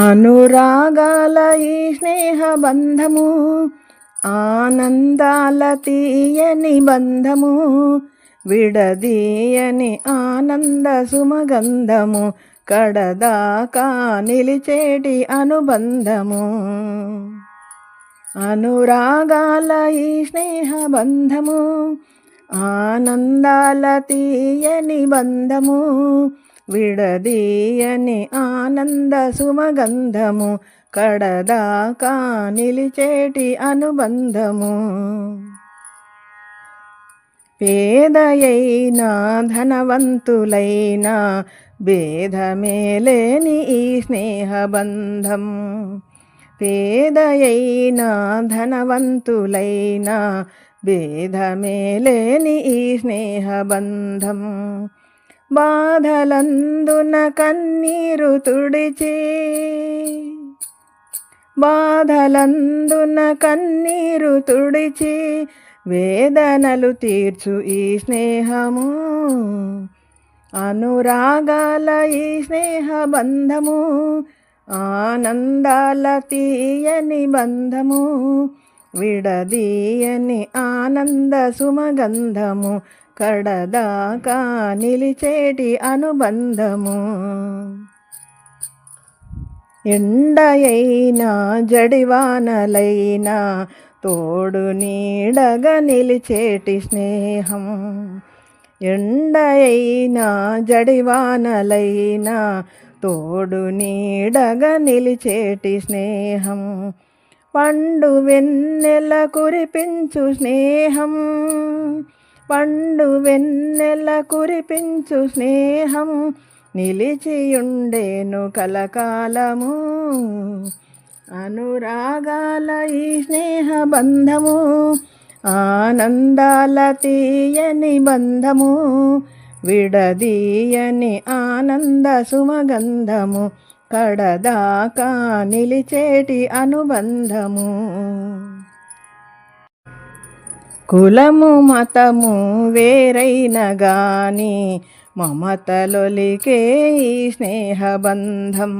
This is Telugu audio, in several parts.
అనురాగాల ఈ స్నేహ బంధము ఆనందాల తీయని బంధము విడదీయని ఆనంద సుమగంధము కడదాకా నిలిచేటి అనుబంధము. అనురాగాల ఈ స్నేహ బంధము ఆనందాల తీయని బంధము విడదీయని ఆనంద సుమగంధము కడదాకా నిలిచేటి అనుబంధము. పేదయైనా ధనవంతులైనా భేదమేలేని ఈ స్నేహబంధం. పేదయైనా ధనవంతులైనా భేదమేలేని ఈ స్నేహబంధం. బాధలందున కన్నీరు తుడిచి బాధలందున కన్నీరు తుడిచి వేదనలు తీర్చు ఈ స్నేహము అనురాగాల ఈ స్నేహ బంధము ఆనందాల తీయని బంధము విడదీయని ఆనంద సుమగంధము కడదాకా నిలిచేటి అనుబంధము. ఎండయైనా జడివానలైనా తోడు నీడగా నిలిచేటి స్నేహం. ఎండయైనా జడివానలైనా తోడు నీడగా నిలిచేటి స్నేహం. పండు వెన్నెల కురిపించు స్నేహం. పండు వెన్నెల కురిపించు స్నేహం నిలిచియుండేను కలకాలము. అనురాగాల ఈ స్నేహ బంధము ఆనందాల తీయని బంధము విడదీయని ఆనంద సుమగంధము కడదాకా నిలిచేటి అనుబంధము. కులము మతము వేరైన గాని మమతలొలికే ఈ స్నేహబంధం.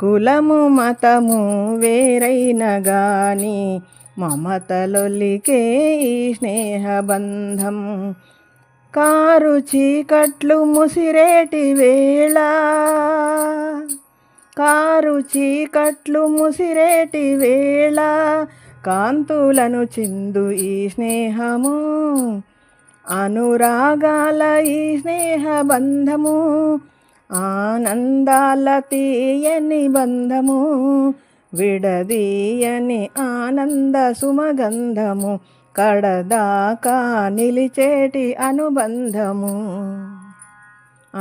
కులము మతము వేరైన గాని మమతలొలికే ఈ స్నేహబంధం. కారు చీకట్లు ముసిరేటి వేళ. కారు చీకట్లు ముసిరేటి వేళ. కాంతులను చిందు ఈ స్నేహము అనురాగాల ఈ స్నేహ బంధము ఆనందాల తీయని బంధము విడదీయని ఆనంద సుమగంధము కడదాకా నిలిచేటి అనుబంధము.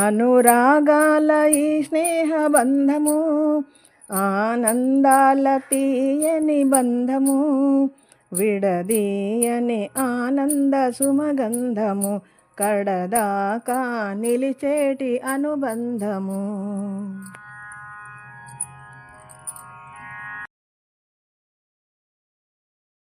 అనురాగాల ఈ స్నేహ బంధము ఆనందాల తీయని బంధము విడదీయని ఆనంద సుమగంధము కడదాకా నిలిచేటి అనుబంధము.